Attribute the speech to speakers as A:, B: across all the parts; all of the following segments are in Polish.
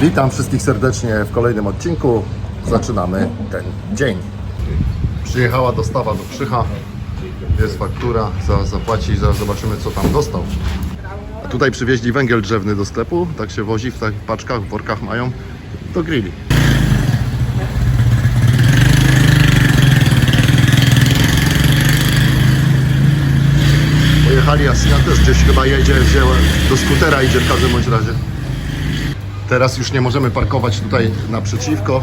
A: Witam wszystkich serdecznie w kolejnym odcinku. Zaczynamy ten dzień. Przyjechała dostawa do Krzycha. Jest faktura, za zapłaci, zaraz zobaczymy co tam dostał. A tutaj przywieźli węgiel drzewny do sklepu, tak się wozi w takich paczkach, w workach mają do grilli. Pojechali, a syna też gdzieś chyba jedzie, wzięła, do skutera idzie w każdym bądź razie. Teraz już nie możemy parkować tutaj naprzeciwko.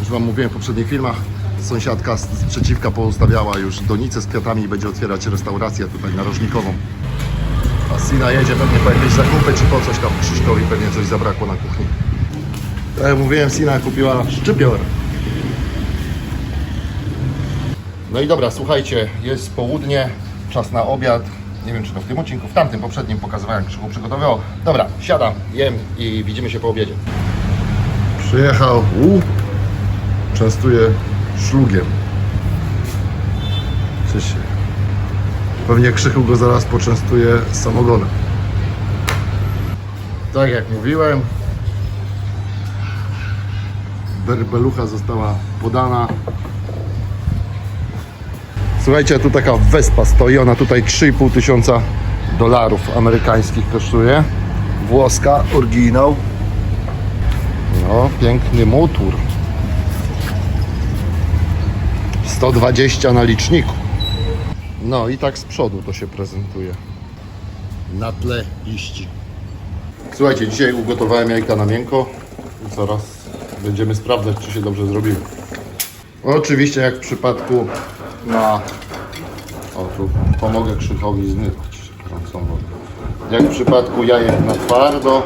A: Już Wam mówiłem w poprzednich filmach. Sąsiadka z przeciwka poustawiała już donicę z kwiatami i będzie otwierać restaurację tutaj narożnikową. A Sina jedzie pewnie po jakieś zakupy czy po coś tam Krzyśkowi pewnie coś zabrakło na kuchni. Tak jak mówiłem, Sina kupiła szczypior. No i dobra, słuchajcie, jest południe, czas na obiad. Nie wiem, czy to w tym odcinku, w tamtym poprzednim pokazywałem, jak Krzychu przygotowywał. Dobra, siadam, jem i widzimy się po obiedzie. Przyjechał, u, częstuje szlugiem. Coś, pewnie Krzychu go zaraz poczęstuje samogonem. Tak jak mówiłem, berbelucha została podana Słuchajcie, tu taka wespa stoi, ona tutaj 3,5 tysiąca dolarów amerykańskich kosztuje. Włoska, oryginał. No, piękny motor. 120 na liczniku. No i tak z przodu to się prezentuje. Na tle liści. Słuchajcie, dzisiaj ugotowałem jajka na miękko. Zaraz będziemy sprawdzać, czy się dobrze zrobiły. Oczywiście, jak w przypadku na. O, tu pomogę Krzychowi zmywać gorącą wodę. Jak w przypadku jajek na twardo,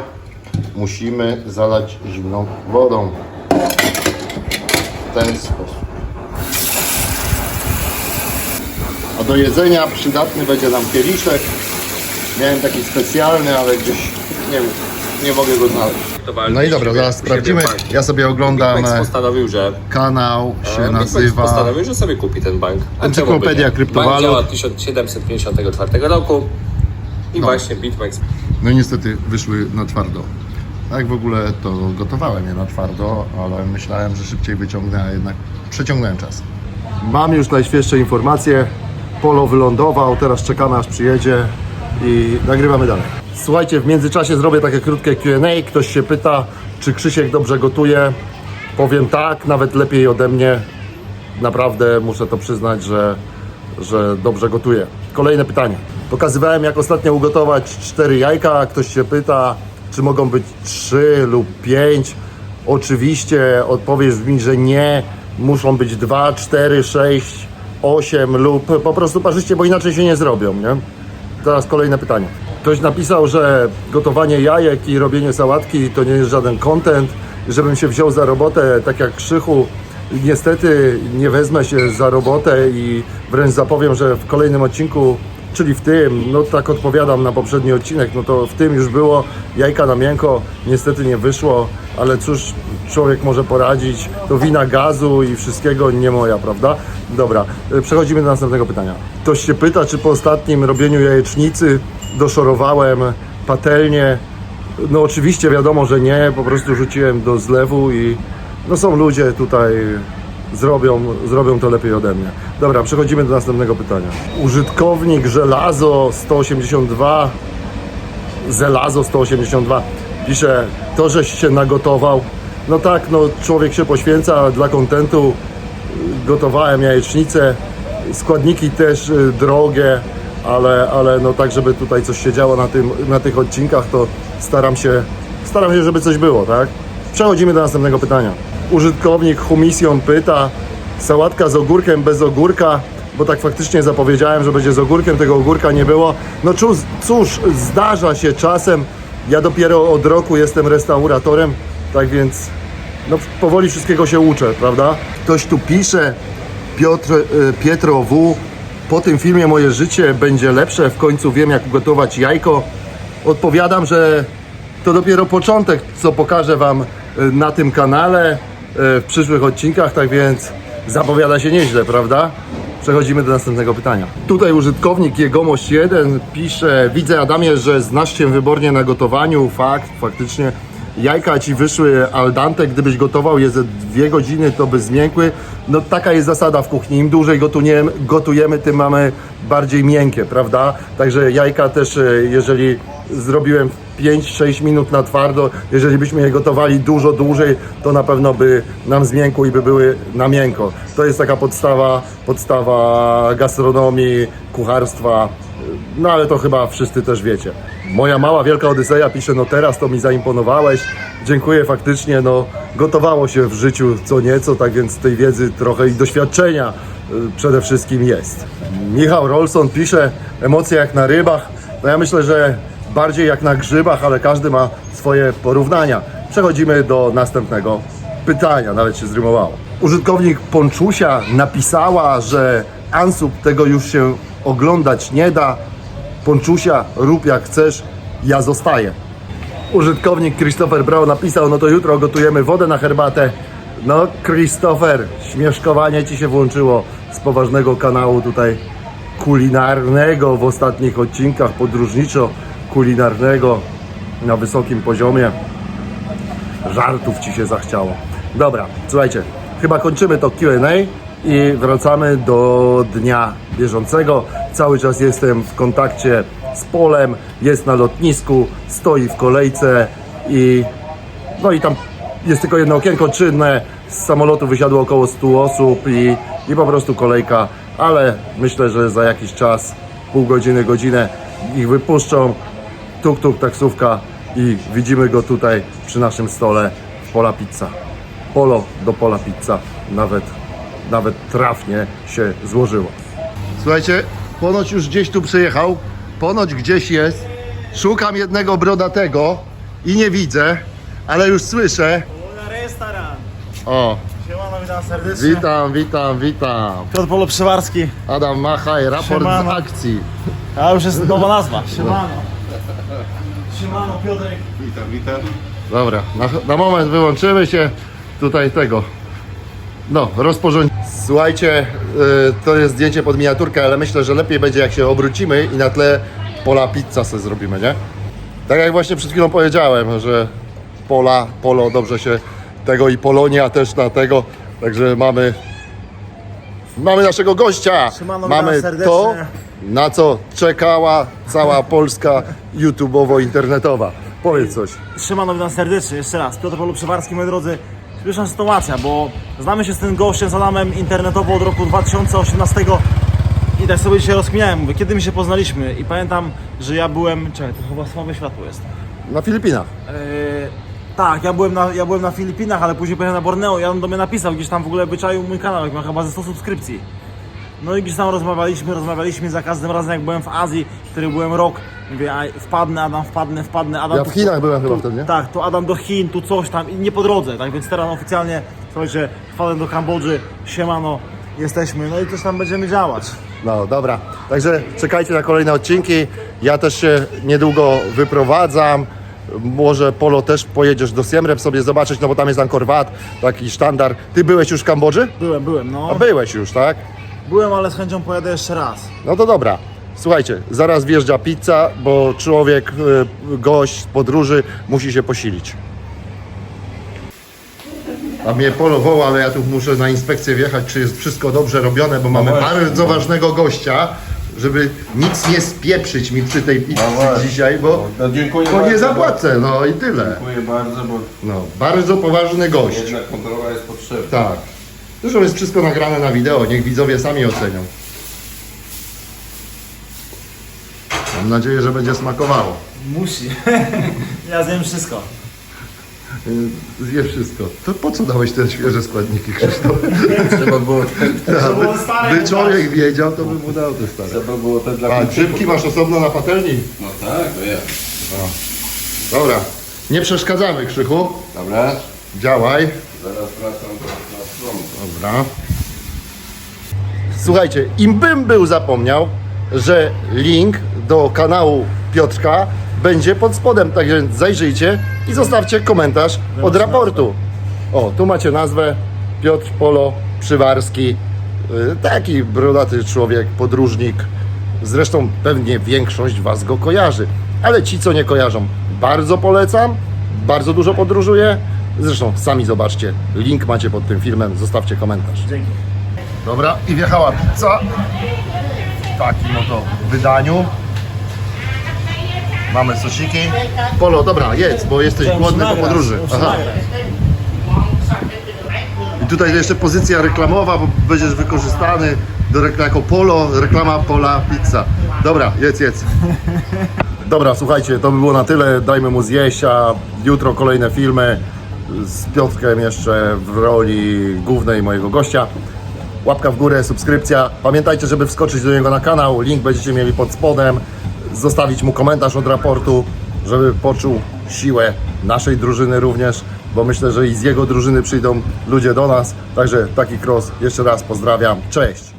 A: musimy zalać zimną wodą. W ten sposób. A do jedzenia przydatny będzie nam kieliszek. Miałem taki specjalny, ale gdzieś nie, nie mogę go znaleźć. No i dobra, zaraz sprawdzimy. Ja sobie oglądam
B: postanowił, że
A: kanał, się
B: Big
A: nazywa...
B: postanowił, że sobie kupi ten bank. A
A: Encyklopedia kryptowalut.
B: Bank działa od 1754 roku i
A: No.
B: właśnie Bitmax
A: No i niestety wyszły na twardo. Tak w ogóle to gotowałem je na twardo, ale myślałem, że szybciej wyciągnę, a jednak przeciągnąłem czas. Mam już najświeższe informacje. Polo wylądował, teraz czekamy aż przyjedzie i nagrywamy dalej. Słuchajcie, w międzyczasie zrobię takie krótkie Q&A. Ktoś się pyta, czy Krzysiek dobrze gotuje. Powiem tak, nawet lepiej ode mnie. Naprawdę muszę to przyznać, że, że dobrze gotuję. Kolejne pytanie. Pokazywałem, jak ostatnio ugotować cztery jajka. Ktoś się pyta, czy mogą być trzy lub pięć. Oczywiście odpowiedź brzmi, że nie. Muszą być dwa, cztery, sześć, osiem lub po prostu parzyście, bo inaczej się nie zrobią, nie? Teraz kolejne pytanie. Ktoś napisał, że gotowanie jajek i robienie sałatki to nie jest żaden content, żebym się wziął za robotę, tak jak Krzychu. Niestety nie wezmę się za robotę i wręcz zapowiem, że w kolejnym odcinku, czyli w tym, no tak odpowiadam na poprzedni odcinek, no to w tym już było jajka na miękko, niestety nie wyszło, ale cóż człowiek może poradzić, to wina gazu i wszystkiego nie moja, prawda? Dobra, przechodzimy do następnego pytania. Ktoś się pyta, czy po ostatnim robieniu jajecznicy doszorowałem patelnię. No oczywiście wiadomo, że nie, po prostu rzuciłem do zlewu i no są ludzie tutaj, zrobią, zrobią to lepiej ode mnie. Dobra, przechodzimy do następnego pytania. Użytkownik żelazo 182 Zelazo 182 pisze, to żeś się nagotował. No tak, no człowiek się poświęca dla kontentu. Gotowałem jajecznicę, składniki też y, drogie, ale, ale no tak, żeby tutaj coś się działo na, tym, na tych odcinkach, to staram się, staram się, żeby coś było, tak? Przechodzimy do następnego pytania. Użytkownik Humission pyta, sałatka z ogórkiem bez ogórka, bo tak faktycznie zapowiedziałem, że będzie z ogórkiem, tego ogórka nie było. No cóż, cóż zdarza się czasem. Ja dopiero od roku jestem restauratorem, tak więc no, powoli wszystkiego się uczę, prawda? Ktoś tu pisze, Piotr, e, Pietro W. Po tym filmie moje życie będzie lepsze, w końcu wiem jak gotować jajko. Odpowiadam, że to dopiero początek, co pokażę Wam e, na tym kanale e, w przyszłych odcinkach, tak więc zapowiada się nieźle, prawda? Przechodzimy do następnego pytania. Tutaj użytkownik Jegomość 1 pisze Widzę Adamie, że znasz się wybornie na gotowaniu, fakt, faktycznie jajka ci wyszły al dente, gdybyś gotował je ze dwie godziny, to by zmiękły. No taka jest zasada w kuchni. Im dłużej gotujemy, gotujemy tym mamy bardziej miękkie, prawda? Także jajka też, e, jeżeli zrobiłem 5-6 minut na twardo, jeżeli byśmy je gotowali dużo dłużej, to na pewno by nam zmiękły i by były na miękko. To jest taka podstawa, podstawa gastronomii, kucharstwa, no ale to chyba wszyscy też wiecie. Moja mała wielka Odyseja pisze, no teraz to mi zaimponowałeś, dziękuję faktycznie, no gotowało się w życiu co nieco, tak więc tej wiedzy trochę i doświadczenia y, przede wszystkim jest. Michał Rolson pisze, emocje jak na rybach, no ja myślę, że bardziej jak na grzybach, ale każdy ma swoje porównania. Przechodzimy do następnego pytania, nawet się zrymowało. Użytkownik Ponczusia napisała, że Ansub tego już się oglądać nie da. Ponczusia, rób jak chcesz, ja zostaję. Użytkownik Christopher Brown napisał, no to jutro gotujemy wodę na herbatę. No Christopher, śmieszkowanie Ci się włączyło z poważnego kanału tutaj kulinarnego w ostatnich odcinkach, podróżniczo-kulinarnego na wysokim poziomie. Żartów Ci się zachciało. Dobra, słuchajcie, chyba kończymy to Q&A i wracamy do dnia bieżącego. Cały czas jestem w kontakcie z Polem, jest na lotnisku, stoi w kolejce i no i tam jest tylko jedno okienko czynne. Z samolotu wysiadło około 100 osób i, i po prostu kolejka, ale myślę, że za jakiś czas, pół godziny, godzinę ich wypuszczą. Tuk tuk taksówka i widzimy go tutaj przy naszym stole w Pola Pizza. Polo do Pola Pizza nawet, nawet trafnie się złożyło. Słuchajcie, ponoć już gdzieś tu przyjechał, ponoć gdzieś jest. Szukam jednego brodatego i nie widzę, ale już słyszę.
C: Restaurant.
A: O,
C: Siemano, witam serdecznie.
A: witam, witam, witam.
C: Piotr Polo Przewarski.
A: Adam Machaj, raport z
C: Siemano.
A: akcji.
C: A już jest nowa nazwa. Siemano. Siemano, Piotrek.
A: Dobra, na, na moment wyłączymy się tutaj tego. No, rozporządź. Słuchajcie, y, to jest zdjęcie pod miniaturkę, ale myślę, że lepiej będzie jak się obrócimy i na tle pola pizza sobie zrobimy, nie? Tak jak właśnie przed chwilą powiedziałem, że pola, polo dobrze się tego i Polonia też na tego, także mamy mamy naszego gościa.
C: Siemano,
A: mamy to, na co czekała cała Polska YouTubeowo-internetowa. Powiedz coś.
C: Siemano, witam serdecznie. Jeszcze raz. Piotr Polo Przewarski, moi drodzy. Śmieszna sytuacja, bo znamy się z tym gościem, z Adamem internetowo od roku 2018 i tak sobie się rozkminiałem. Mówię, kiedy my się poznaliśmy i pamiętam, że ja byłem... Czekaj, to chyba słabe światło jest.
A: Na Filipinach.
C: Eee, tak, ja byłem, na, ja byłem na Filipinach, ale później pojechałem na Borneo i on do mnie napisał, gdzieś tam w ogóle wyczaił mój kanał, jak ma chyba ze 100 subskrypcji. No i gdzieś tam rozmawialiśmy, rozmawialiśmy za każdym razem jak byłem w Azji, który byłem rok, mówię, a wpadnę Adam, wpadnę, wpadnę Adam.
A: Ja w
C: tu-
A: Chinach byłem chyba
C: tu,
A: wtedy, nie?
C: Tak, to Adam do Chin, tu coś tam i nie po drodze, tak więc teraz oficjalnie, słuchajcie, wpadłem do Kambodży, siemano, jesteśmy, no i coś tam będziemy działać.
A: No dobra, także czekajcie na kolejne odcinki. Ja też się niedługo wyprowadzam. Może Polo też pojedziesz do Siem Reap sobie zobaczyć, no bo tam jest Angkor Wat, taki sztandar. Ty byłeś już w Kambodży?
C: Byłem, byłem, no.
A: A byłeś już, tak?
C: Byłem, ale z chęcią pojadę jeszcze raz.
A: No to dobra. Słuchajcie, zaraz wjeżdża pizza, bo człowiek, y, gość z podróży musi się posilić. A mnie Polo woła, ale ja tu muszę na inspekcję wjechać, czy jest wszystko dobrze robione, bo mamy bardzo ważnego gościa, żeby nic nie spieprzyć mi przy tej pizzy
D: właśnie.
A: dzisiaj, bo,
D: No, dziękuję
A: bo nie
D: bardzo.
A: zapłacę, no i tyle.
D: Dziękuję bardzo, bo
A: No, bardzo poważny gość.
D: jednak kontrola jest potrzebna.
A: Tak. Zresztą jest wszystko nagrane na wideo, niech widzowie sami ocenią. Mam nadzieję, że będzie smakowało.
C: Musi. ja zjem wszystko.
A: Yy, Zje wszystko. To po co dałeś te świeże składniki, Krzysztof?
D: Trzeba było,
C: było stare
A: By człowiek wiedział, to by mu dał te stare.
D: trzeba było te dla
A: A, grzybki masz osobno na patelni?
D: No tak, to ja.
A: Dobra. Nie przeszkadzamy, Krzychu.
D: Dobra,
A: Działaj.
D: Zaraz wracam do, na stronę.
A: Dobra. Słuchajcie, im bym był zapomniał, że link do kanału Piotrka będzie pod spodem, także zajrzyjcie i zostawcie komentarz od raportu. O, tu macie nazwę Piotr Polo Przywarski. Y, Taki brodaty człowiek, podróżnik. Zresztą pewnie większość Was go kojarzy. Ale ci, co nie kojarzą, bardzo polecam, bardzo dużo podróżuje. Zresztą sami zobaczcie, link macie pod tym filmem, zostawcie komentarz.
C: Dzięki.
A: Dobra, i wjechała pizza w takim oto wydaniu. Mamy sosiki. Polo, dobra, jedz, bo jesteś głodny po podróży. Aha. I tutaj jeszcze pozycja reklamowa, bo będziesz wykorzystany do rekla- jako polo, reklama pola pizza. Dobra, jedz, jedz. Dobra, słuchajcie, to by było na tyle. Dajmy mu zjeść, a jutro kolejne filmy z Piotrkiem jeszcze w roli głównej mojego gościa. Łapka w górę, subskrypcja. Pamiętajcie, żeby wskoczyć do niego na kanał. Link będziecie mieli pod spodem. Zostawić mu komentarz od raportu, żeby poczuł siłę naszej drużyny również, bo myślę, że i z jego drużyny przyjdą ludzie do nas. Także taki cross. Jeszcze raz pozdrawiam. Cześć.